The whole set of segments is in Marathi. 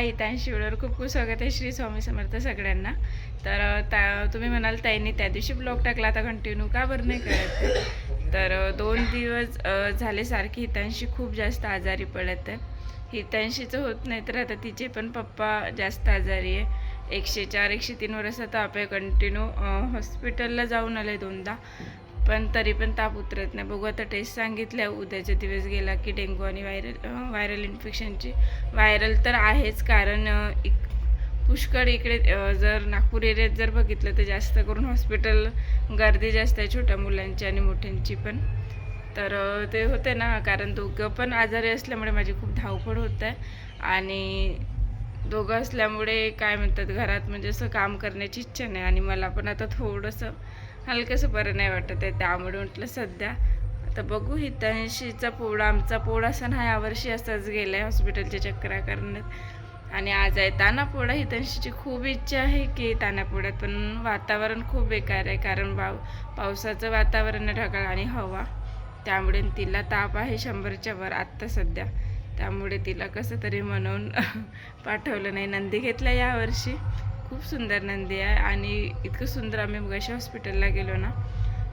हितांशी वेळेवर खूप खूप स्वागत आहे श्री स्वामी समर्थ सगळ्यांना. तर त्या तुम्ही म्हणाल ताईंनी त्या दिवशी ब्लॉग टाकला आता कंटिन्यू का बरं नाही करत? तर दोन दिवस झाले सारखी हितांशी खूप जास्त आजारी पडत आहे. हितांशीचं होत नाही तर आता तिचे पण पप्पा जास्त आजारी आहे. एकशे चार एकशे तीन वर्ष ताप आहे कंटिन्यू हॉस्पिटलला जाऊन आले दोनदा. पण तरी पण ताप उतरत नाही. बघू आता टेस्ट सांगितल्या उद्याच्या दिवस गेला की डेंग्यू आणि व्हायरल व्हायरल इन्फेक्शनची व्हायरल तर आहेच कारण इक- पुष्कळ इकडे जर नागपूर एरियात जर बघितलं तर जास्त करून हॉस्पिटल गर्दी जास्त आहे छोट्या मुलांची आणि मोठ्यांची पण. तर ते होते ना कारण दोघं पण आजारी असल्यामुळे माझी खूप धावपळ होत आहे आणि दोघं असल्यामुळे काय म्हणतात घरात म्हणजे असं काम करण्याची इच्छा नाही. आणि मला पण आता थोडंसं हलकंसं बरं नाही वाटत आहे त्यामुळे म्हटलं सध्या. आता बघू हितांशीचा पोळा आमचा पोळा सण हा यावर्षी असाच गेला आहे हॉस्पिटलच्या चक्रा करण्यात. आणि आज आहे ताना पोळा खूप इच्छा आहे की ताना पोळ्यात पण वातावरण खूप बेकार आहे कारण पाव पावसाचं वातावरण ढगाळ आणि हवा. त्यामुळे तिला ताप आहे शंभरच्या वर आत्ता सध्या. त्यामुळे तिला कसं तरी म्हणून पाठवलं नाही. नंदी घेतला यावर्षी. खूप सुंदर नंदी आहे आणि इतकं सुंदर आम्ही मगाशी हॉस्पिटलला गेलो ना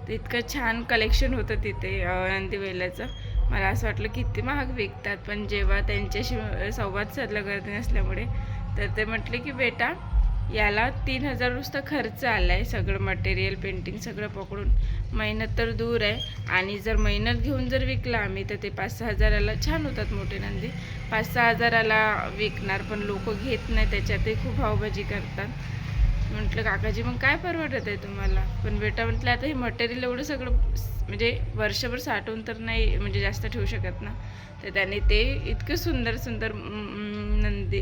तर इतकं छान कलेक्शन होतं तिथे नंदीवेल्याचं मला असं वाटलं किती महाग विकतात पण जेव्हा त्यांच्याशी संवाद साधला गर्दी नसल्यामुळे तर ते म्हटले की बेटा याला तीन हजार नुसतं खर्च आला आहे सगळं मटेरियल पेंटिंग सगळं पकडून. मेहनत तर दूर आहे. आणि जर मेहनत घेऊन जर विकला आम्ही तर ते पाच सहा हजाराला छान होतात मोठे नंदी. पाच सहा हजाराला विकणार पण लोक घेत नाही त्याच्यातही खूप भावभाजी करतात. म्हटलं काकाजी मग काय परवडत आहे तुम्हाला? पण बेटा म्हटलं आता हे मटेरियल एवढं सगळं म्हणजे वर्षभर साठवून तर नाही म्हणजे जास्त ठेवू शकत ना. तर त्याने ते इतकं सुंदर सुंदर नंदी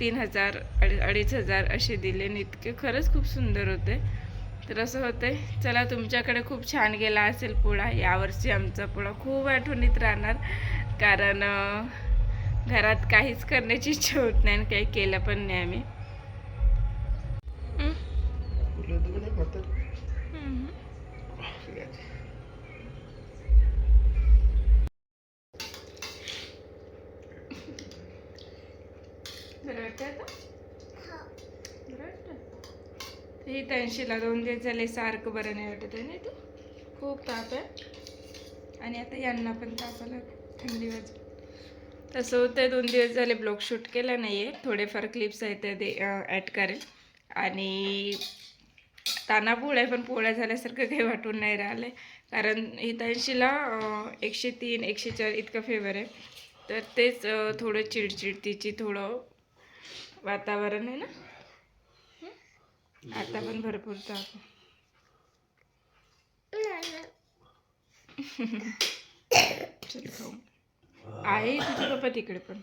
तीन हजार अडी अडीच हजार असे दिले आणि इतके खरंच खूप सुंदर होते. तर असं होतंय चला तुमच्याकडे खूप छान गेला असेल पोळा यावर्षी आमचा पोळा खूप आठवणीत राहणार. कारण घरात काहीच करण्याची इच्छा होत नाही आणि काही केलं पण नाही आम्ही. हं? बरं वाटतं आता बरं त्यांशीला दोन दिवस झाले सारखं बरं नाही वाटत आहे नाही तू खूप ताप आहे आणि आता यांना पण ताप आला थंडी वाजून तसं होतं दोन दिवस झाले ब्लॉग शूट केला नाही आहे थोडेफार क्लिप्स आहेत ते ॲड करेल आणि ताना पोळ्या पण पोळ्या झाल्यासारखं काही वाटून नाही राहिलं. कारण हितांशीला एकशे तीन एकशे चार इतकं फेवर आहे. तर तेच थोडं चिडचिड तिची थोडं वातावरण आहे ना? आता पण भरपूर ताप चल खाऊ. आहे तुझे पप्पा तिकडे पण.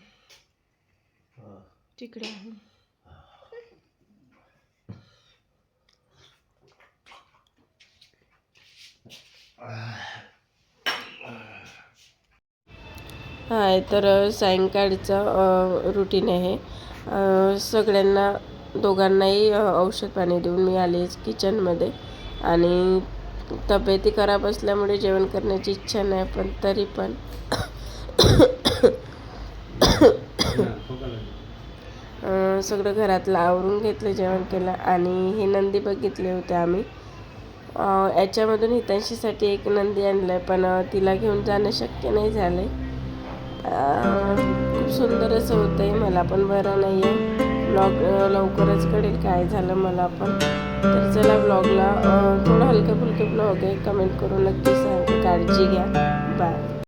तिकडे आहे. हाय तर सायंकाळचं रुटीन आहे. सगळ्यांना दोघांनाही औषध पाणी देऊन मी आले किचनमध्ये आणि तब्येती खराब असल्यामुळे जेवण करण्याची इच्छा नाही पण तरी पण. सगळं घरातलं आवरून घेतलं जेवण केलं आणि हे नंदी बघितले होते आम्ही. याच्यामधून हितांशीसाठी एक नंदी आणलं आहे पण तिला घेऊन जाणं शक्य नाही झालं आहे खूप सुंदर असं होतं आहे मला पण बरं नाही आहे ब्लॉग लवकरच कळेल काय झालं मला पण. तर चला ब्लॉगला थोडं हलकं फुलकं ब्लॉग आहे. कमेंट करून नक्की सांगा. काळजी घ्या. बाय